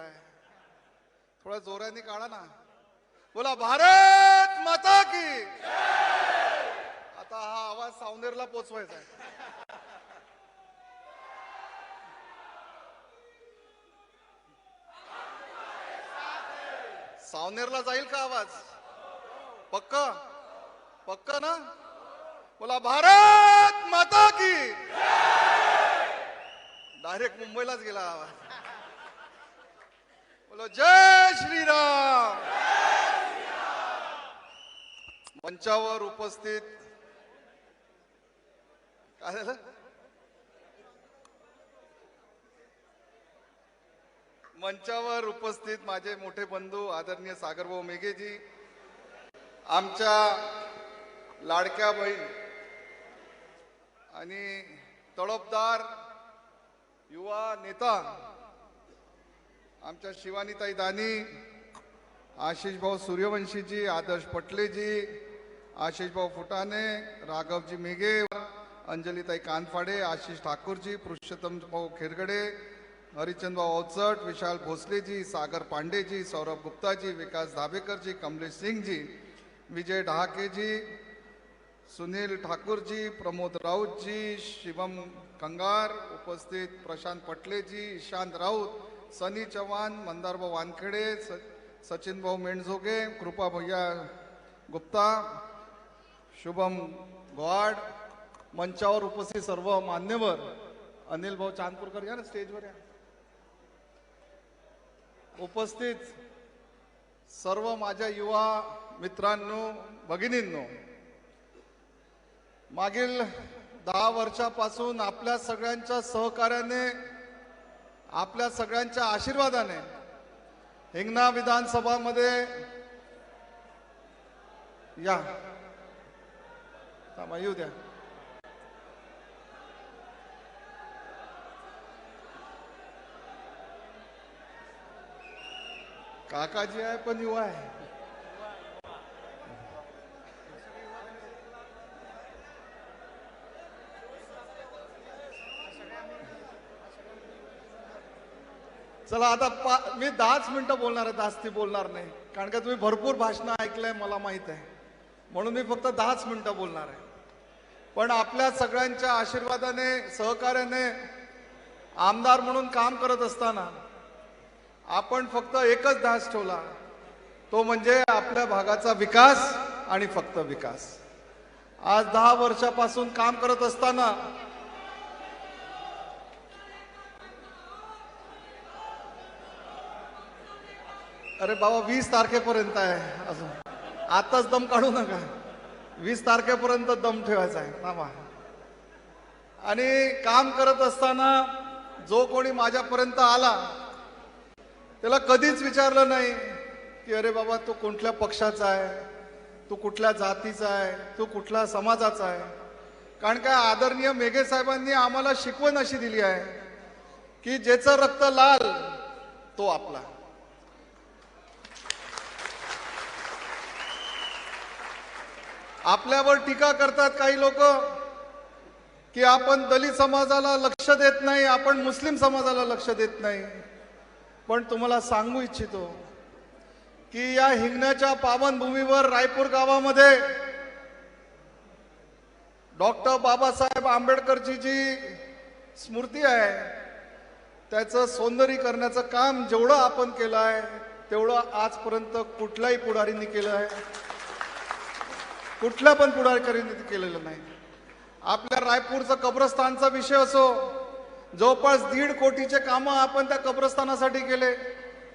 आवाज थोडा थोड्या जोराने काढा ना. बोला भारत माता की आता हा आवाज सावनेरला पोचवायचा आहे. सावनेरला जाईल का आवाज? पक्क? पक्क ना? बोला भारत माता की डायरेक्ट मुंबईलाच गेला आवाज. बोलो जय श्रीराम. मंचावर उपस्थित काय झालं? मंचावर उपस्थित माझे मोठे बंधू आदरणीय सागरभाऊ मेघेजी आमच्या लाडक्या बहीण आणि तळपदार युवा नेता आमच्या शिवानीताई दानी आशिष भाऊ सूर्यवंशीजी आदर्श पटलेजी आशिष भाऊ फुटाणे राघवजी मेघे अंजलीताई कानफाडे आशिष ठाकूरजी पुरुषोत्तम भाऊ खेरगडे हरिचंद भाऊ अवचट विशाल भोसलेजी सागर पांडेजी सौरभ गुप्ताजी विकास धाबेकरजी कमलेश सिंगजी विजय ढहाकेजी सुनील ठाकूरजी प्रमोद राऊतजी शिवम कंगार उपस्थित प्रशांत पटलेजी ईशांत राऊत सनी चव्हाण मंदारभाऊ वानखेडे स सचिन भाऊ कृपा भैया गुप्ता शुभम गोवाड मंचावर उपस्थित सर्व मान्यवर अनिल भाऊ चांदपूरकर या ना स्टेजवर या. उपस्थित सर्व माझ्या युवा मित्रांनो भगिनींनो मागील दहा वर्षापासून आपल्या सगळ्यांच्या सहकार्याने आपल्या सगळ्यांच्या आशीर्वादाने हिंगणा विधानसभामध्ये या. थांबा, येऊ द्या. काकाजी आहे पण युवा आहे. चला आता पा- मी दहाच मिनिटं बोलणार आहे जास्ती बोलणार नाही. कारण का तुम्ही भरपूर भाषणं ऐकलंय मला माहीत आहे. म्हणून मी फक्त दहाच मिनिटं बोलणार आहे. पण आपल्या सगळ्यांच्या आशीर्वादाने सहकार्याने आमदार म्हणून काम करत असताना आपण फक्त एकच ध्यास ठेवला. तो म्हणजे आपल्या भागाचा विकास आणि फक्त विकास. आज दहा वर्षापासून काम करत असताना अरे बाबा वीस तारखेपर्यंत आहे अजून. आताच दम काढू नका. वीस तारखेपर्यंत दम ठेवायचा आहे. थांबा. आणि काम करत असताना जो कोणी माझ्यापर्यंत आला त्याला कधीच विचारलं नाही की अरे बाबा तू कुठल्या पक्षाचा आहे? तू कुठल्या जातीचा आहे? तू कुठल्या समाजाचा आहे? कारण काय आदरणीय मेघे साहेबांनी आम्हाला शिकवण अशी दिली आहे की ज्याचं रक्त लाल तो आपला. आपल्यावर टीका करतात काही लोक की आपण दलित समाजाला लक्ष देत नाही आपण मुस्लिम समाजाला लक्ष देत नाही. पण तुम्हाला सांगू इच्छितो की या हिंगण्याच्या पावनभूमीवर रायपूर गावामध्ये डॉक्टर बाबासाहेब आंबेडकरची जी स्मृती आहे त्याचं सौंदर्यीकरणाचं काम जेवढं आपण केलं आहे तेवढं आजपर्यंत कुठल्याही पुढारींनी केलं आहे. कुठल्या पण पुढारकरीने केलेलं नाही. आपल्या रायपूरचं कब्रस्तानचा विषय असो जवळपास दीड कोटीचे कामं आपण त्या कब्रस्तानासाठी केले.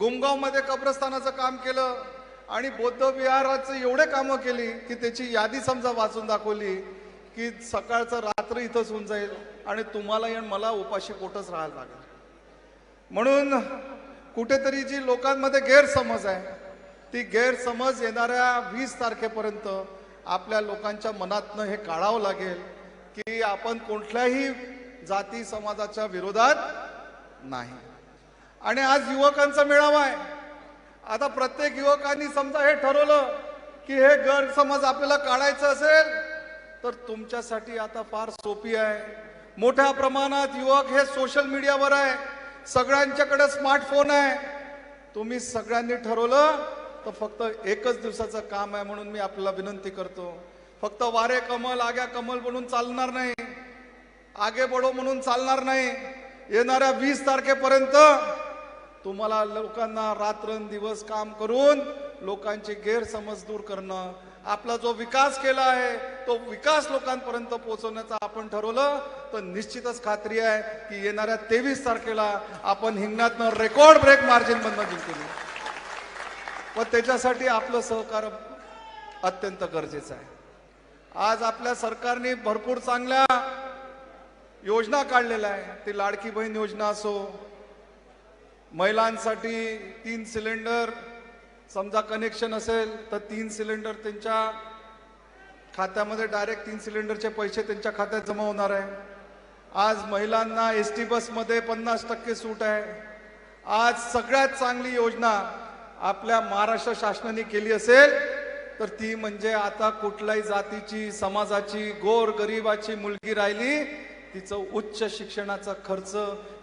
गुमगावमध्ये कब्रस्तानाचं काम केलं आणि बौद्ध विहाराचं एवढे कामं केली की त्याची यादी समजा वाचून दाखवली की सकाळचं रात्र इथंच होऊन जाईल आणि तुम्हाला आणि मला उपाशी पोटच राहायला लागेल. म्हणून कुठेतरी जी लोकांमध्ये गैरसमज आहे ती गैरसमज येणाऱ्या वीस तारखेपर्यंत आपल्या लोकांच्या मनातनं हे काढावं लागेल की आपण कुठल्याही जाती समाजाच्या विरोधात नाही. आणि आज युवकांचा मेळावा आहे. आता प्रत्येक युवकांनी समजा हे ठरवलं की हे गैरसमज आपल्याला काढायचं असेल तर तुमच्यासाठी आता फार सोपी आहे. मोठ्या प्रमाणात युवक हे सोशल मीडियावर आहे. सगळ्यांच्याकडे स्मार्टफोन आहे. तुम्ही सगळ्यांनी ठरवलं तर फक्त एकच दिवसाचं काम आहे म्हणून मी आपल्याला विनंती करतो. फक्त वारे कमल आग्या कमल म्हणून चालणार नाही. आगे बडो म्हणून चालणार नाही. येणाऱ्या वीस तारखेपर्यंत तुम्हाला लोकांना रात्रंदिवस काम करून लोकांची गैरसमज दूर करणं आपला जो विकास केला आहे तो विकास लोकांपर्यंत पोहोचवण्याचा आपण ठरवलं. तर निश्चितच खात्री आहे की येणाऱ्या तेवीस तारखेला आपण हिंगणातनं रेकॉर्ड ब्रेक मार्जिन बंद जिंकली व त्याच्यासाठी आपलं सहकार्य अत्यंत गरजेचं आहे. आज आपल्या सरकारने भरपूर चांगल्या योजना काढलेल्या आहे ती लाडकी बहीण योजना असो महिलांसाठी तीन सिलेंडर समजा कनेक्शन असेल तर तीन सिलेंडर त्यांच्या खात्यामध्ये डायरेक्ट तीन सिलेंडरचे पैसे त्यांच्या खात्यात जमा होणार आहे. आज महिलांना एस टी बसमध्ये पन्नास टक्के सूट आहे. आज सगळ्यात चांगली योजना आपल्या महाराष्ट्र शासनाने केली असेल तर ती म्हणजे आता कुठल्याही जातीची समाजाची गोर गरिबाची मुलगी राहिली तिचं उच्च शिक्षणाचा खर्च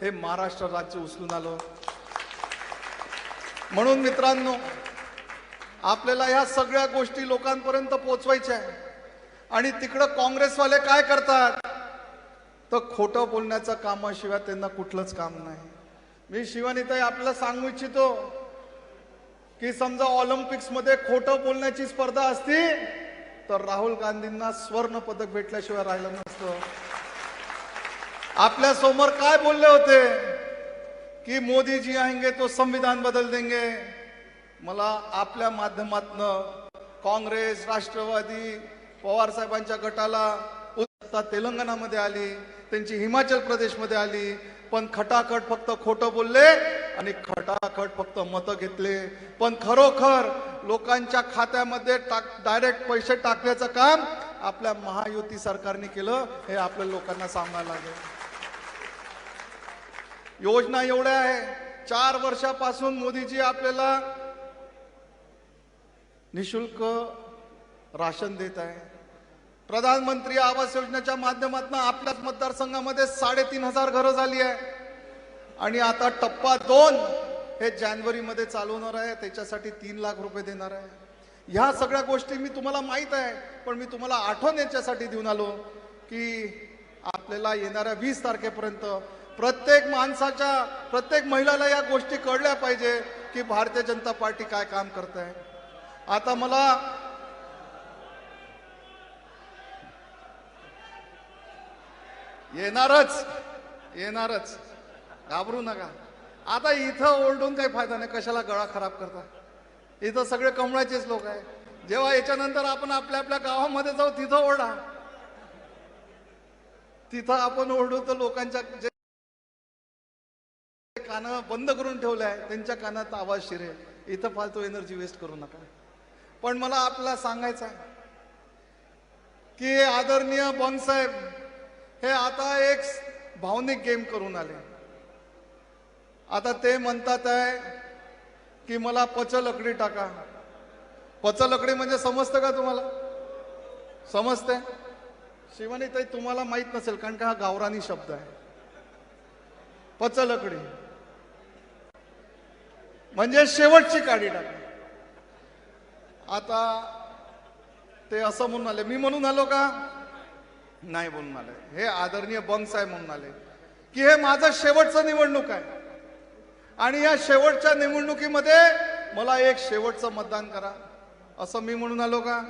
हे महाराष्ट्र राज्य उचलून आलं. म्हणून मित्रांनो आपल्याला ह्या सगळ्या गोष्टी लोकांपर्यंत पोचवायच्या आहे आणि तिकडं काँग्रेसवाले काय करतात? तर खोटं बोलण्याचं कामाशिवाय त्यांना कुठलंच काम नाही. मी शिवानीताई आपल्याला सांगू इच्छितो की समजा ऑलिम्पिक्समध्ये खोटं बोलण्याची स्पर्धा असती तर राहुल गांधींना स्वर्ण पदक भेटल्याशिवाय राहिलं नसतं. आपल्यासमोर काय बोलले होते? की मोदी जी आएंगे तो संविधान बदल देंगे. मला आपल्या माध्यमातनं काँग्रेस राष्ट्रवादी पवार साहेबांच्या गटाला उत्तर तेलंगणामध्ये आली त्यांची हिमाचल प्रदेशमध्ये आली पण खटाखट फक्त खोटं बोलले आणि खटाखट फक्त मतं घेतले. पण खरोखर लोकांच्या खात्यामध्ये टाक डायरेक्ट पैसे टाकण्याचं काम आपल्या महायुती सरकारने केलं हे आपल्या लोकांना सांगायला लागेल. योजना एवढ्या आहे चार वर्षापासून मोदीजी आपल्याला निशुल्क राशन देत आहे. प्रधानमंत्री आवास योजनेच्या माध्यमातून आपल्याच मतदारसंघामध्ये साडेतीन हजार घरं झाली आहे. आणि आता टप्पा दोन हे जानेवारीमध्ये चालवणार आहे त्याच्यासाठी तीन लाख रुपये देणार आहे. ह्या सगळ्या गोष्टी मी तुम्हाला माहीत आहे पण मी तुम्हाला आठवण याच्यासाठी देऊन आलो की आपल्याला येणाऱ्या वीस तारखेपर्यंत प्रत्येक माणसाच्या प्रत्येक महिलाला या गोष्टी कळल्या पाहिजे की भारतीय जनता पार्टी काय काम करत आहे आता मला येणारच येणारच. घाबरू नका. आता इथं ओरडून काही फायदा नाही. कशाला गळा खराब करता? इथं सगळे कमळाचेच लोक आहे जेव्हा याच्यानंतर आपण आपल्या आपल्या गावामध्ये जाऊ तिथं ओरडा. तिथं आपण ओरडू तर लोकांच्या जे कानं बंद करून ठेवलं आहे त्यांच्या कानात आवाज शिरे. इथं फालतू एनर्जी वेस्ट करू नका. पण मला आपला सांगायचं आहे की आदरणीय बॉनसाहेब हे आता एक भावनिक गेम करून आले. आता ते म्हणतात आहे की मला पचलकडी टाका. पचलकडी म्हणजे समजतं का तुम्हाला? समजते शिवानी ताई तुम्हाला माहीत नसेल कारण का हा गावरानी शब्द आहे. पचलकडी. म्हणजे शेवटची काडी टाका. आता ते असं म्हणून आले. मी म्हणून आलो का? नाही म्हणून आले. हे आदरणीय बंगसाहेब म्हणून आले. की हे माझं शेवटचं निवडणूक आहे. आणि या शेवटच्या निवडणुकीमध्ये मला एक शेवटचं मतदान करा. असं मी म्हणून आलो का?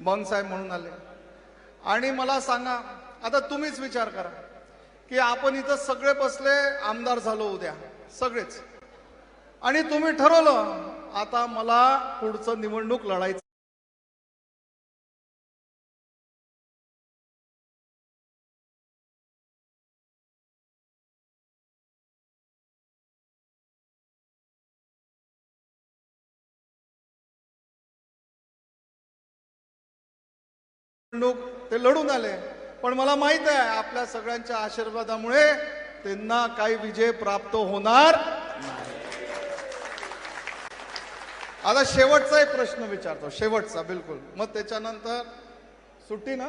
बंगसाहेब म्हणून आले. आणि मला सांगा आता तुम्हीच विचार करा की आपण इथं सगळे बसले आमदार झालो उद्या सगळेच. आणि तुम्ही ठरवलं आता मला पुढचं निवडणूक लढायचं निवडणूक ते लढून आले. पण मला माहीत आहे आपल्या सगळ्यांच्या आशीर्वादामुळे त्यांना काही विजय प्राप्त होणार आता शेवटचा एक प्रश्न विचारतो शेवटचा बिलकुल. मग त्याच्यानंतर सुट्टी ना?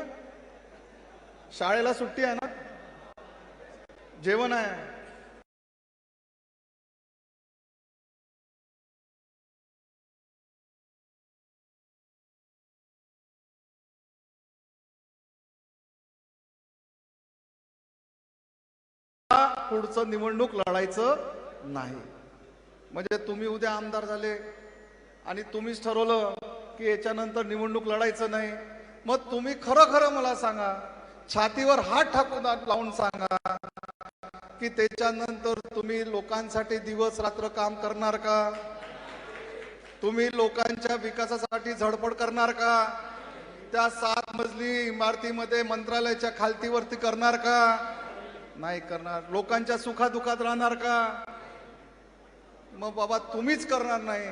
शाळेला सुट्टी आहे ना? जेवण आहे. पुढचं निवडणूक लढायचं नाही. म्हणजे तुम्ही उद्या आमदार झाले आणि तुम्हीच ठरवलं की याच्यानंतर निवडणूक लढायचं नाही. मग तुम्ही खरं खरं मला सांगा छातीवर हात ठाकून लावून सांगा की त्याच्यानंतर तुम्ही लोकांसाठी दिवस रात्र काम करणार का? तुम्ही लोकांच्या विकासासाठी झडपड करणार का? त्या सात मजली इमारतीमध्ये मंत्रालयाच्या खालतीवरती करणार का? नाही करणार. लोकांच्या सुखादुखात राहणार का? मग बाबा तुम्हीच करणार नाही.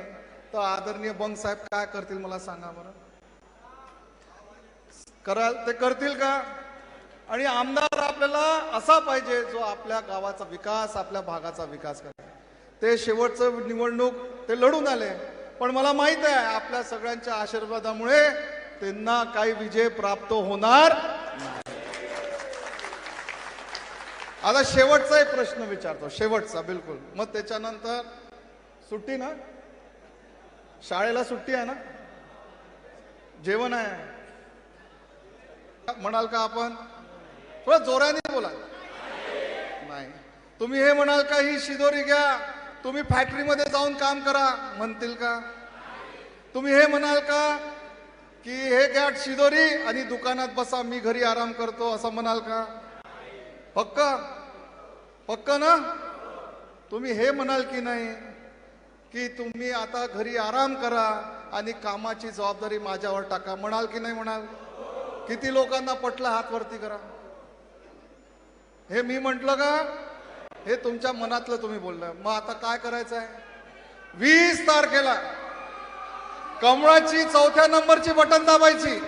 तर आदरणीय बंग साहेब काय करतील मला सांगा बरं. कराल ते करतील का? आणि आमदार आपल्याला असा पाहिजे जो आपल्या गावाचा विकास आपल्या भागाचा विकास करेल. ते शेवटचं निवडणूक ते लढून आले. पण मला माहीत आहे आपल्या सगळ्यांच्या आशीर्वादामुळे त्यांना काही विजय प्राप्त होणार आता शेवटचा एक प्रश्न विचारतो शेवटचा बिलकुल. मग त्याच्यानंतर सुट्टी ना? शाळेला सुट्टी आहे ना? जेवण आहे. म्हणाल का आपण? थोडं जोराने बोला. नाही. तुम्ही हे म्हणाल का ही शिदोरी घ्या. तुम्ही फॅक्टरीमध्ये जाऊन काम करा म्हणतील का? तुम्ही हे म्हणाल का की हे घ्या शिदोरी आणि दुकानात बसा मी घरी आराम करतो असं म्हणाल का? पक्का? पक्क ना? तुम्ही हे म्हणाल की नाही? की तुम्ही आता घरी आराम करा आणि कामाची जबाबदारी माझ्यावर टाका. म्हणाल की नाही म्हणाल? किती लोकांना पटलं हात वरती करा. हे मी म्हटलं का? हे तुमच्या मनातलं तुम्ही बोललं. मग आता काय करायचं आहे वीस तारखेला कमळाची चौथ्या नंबरची बटन दाबायची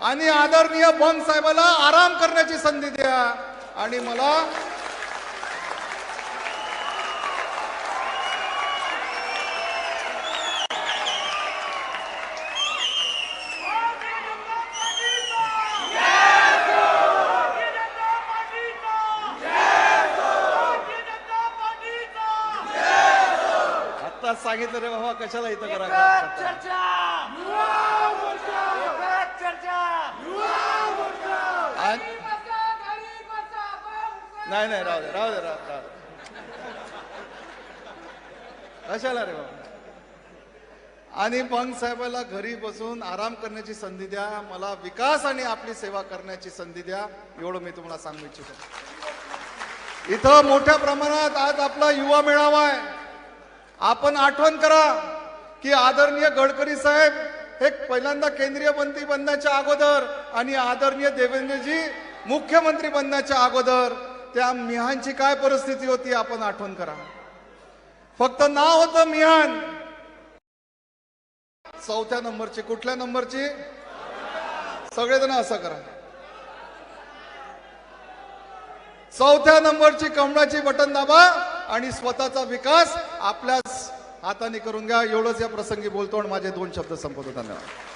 आणि आदरणीय बंग साहेबाला आराम करण्याची संधी द्या. आणि मला सांगितलं रे बाबा कशाला इथं करा चर्चा! नाही नाही राहू दे राहू दे राहू राहू. कशाला रे बाबा? आणि बंग साहेबाला घरी बसून आराम करण्याची संधी द्या मला विकास आणि आपली सेवा करण्याची संधी द्या एवढं मी तुम्हाला सांगू इच्छितो. इथं मोठ्या प्रमाणात आज आपला युवा मेळावा आहे. आपण आठवण करा की आदरणीय गडकरी साहेब हे पहिल्यांदा केंद्रीय मंत्री बनण्याच्या अगोदर आणि आदरणीय देवेंद्रजी मुख्यमंत्री बनण्याच्या अगोदर त्या मिहानची काय परिस्थिती होती आपण आठवण करा. फक्त नाव होतं मिहान. चौथ्या नंबरची कुठल्या नंबरची? सगळेजण असं करा. चौथ्या नंबरची कमळाची बटन दाबा. आणि स्वतःचा विकास आपल्याच हाताने करून घ्या. एवढंच या प्रसंगी बोलतो आणि माझे दोन शब्द संपवतो. धन्यवाद.